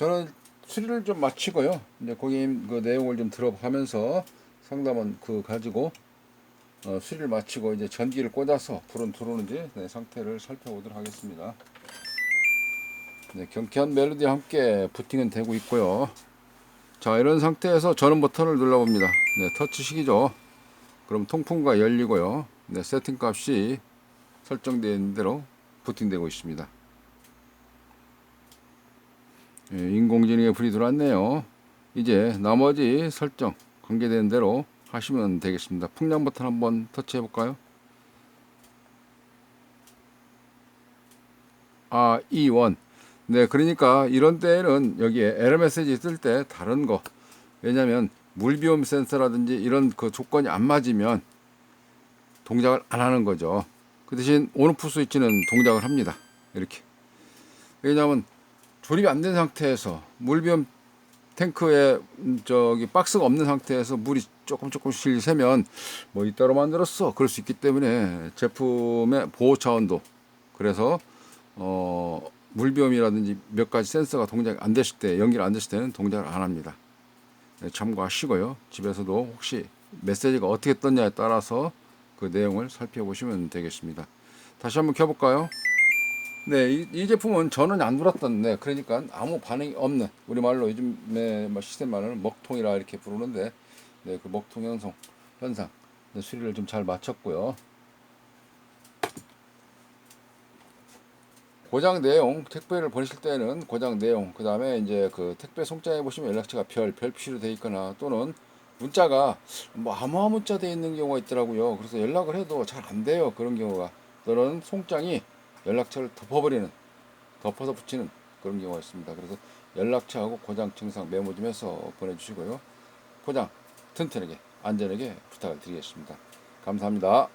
저는 수리를 좀 마치고요. 이제 고객님 그 내용을 좀 들어가면서 상담은 그 가지고 어, 수리를 마치고 이제 전기를 꽂아서 불은 들어오는지 네, 상태를 살펴보도록 하겠습니다. 네, 경쾌한 멜로디와 함께 부팅은 되고 있고요. 자 이런 상태에서 전원 버튼을 눌러봅니다. 네, 터치식이죠. 그럼 통풍과 열리고요. 네, 세팅 값이 설정되어 있는 대로 부팅되고 있습니다. 예, 인공지능의 불이 들어왔네요. 이제 나머지 설정 관계되는 대로 하시면 되겠습니다. 풍량 버튼 한번 터치해 볼까요? 아, E1. 네, 그러니까 이런 때에는 여기에 에러 메시지 뜰 때 다른 거. 왜냐면 물비움 센서라든지 이런 그 조건이 안 맞으면 동작을 안 하는 거죠. 그 대신 온오프 스위치는 동작을 합니다. 이렇게. 왜냐하면 조립이 안 된 상태에서 물비움 탱크에 음, 저기 박스가 없는 상태에서 물이 조금 조금씩 새면 뭐 이따로 만들었어 그럴 수 있기 때문에 제품의 보호 차원도 그래서 어 물비움이라든지 몇 가지 센서가 동작 안 됐을 때 연기가 안 됐을 때는 동작을 안 합니다. 네, 참고하시고요. 집에서도 혹시 메시지가 어떻게 떴냐에 따라서 그 내용을 살펴보시면 되겠습니다. 다시 한번 켜볼까요? 네, 이, 이 제품은 저는 안 네, 그러니까 아무 반응이 없는, 우리말로 요즘에 뭐 시스템 말로는 먹통이라 이렇게 부르는데, 네, 그 먹통 현상, 현상, 네, 수리를 좀 잘 마쳤고요. 고장 내용, 택배를 보내실 때는 고장 내용, 그 다음에 이제 그 택배 송장에 보시면 연락처가 별, 별표로 돼 있거나 또는 문자가 뭐 암호화 문자 돼 있는 경우가 있더라고요. 그래서 연락을 해도 잘 안 돼요. 그런 경우가. 또는 송장이 연락처를 덮어버리는, 덮어서 붙이는 그런 경우가 있습니다. 그래서 연락처하고 고장 증상 메모 좀 해서 보내주시고요. 포장 튼튼하게, 안전하게 부탁을 드리겠습니다. 감사합니다.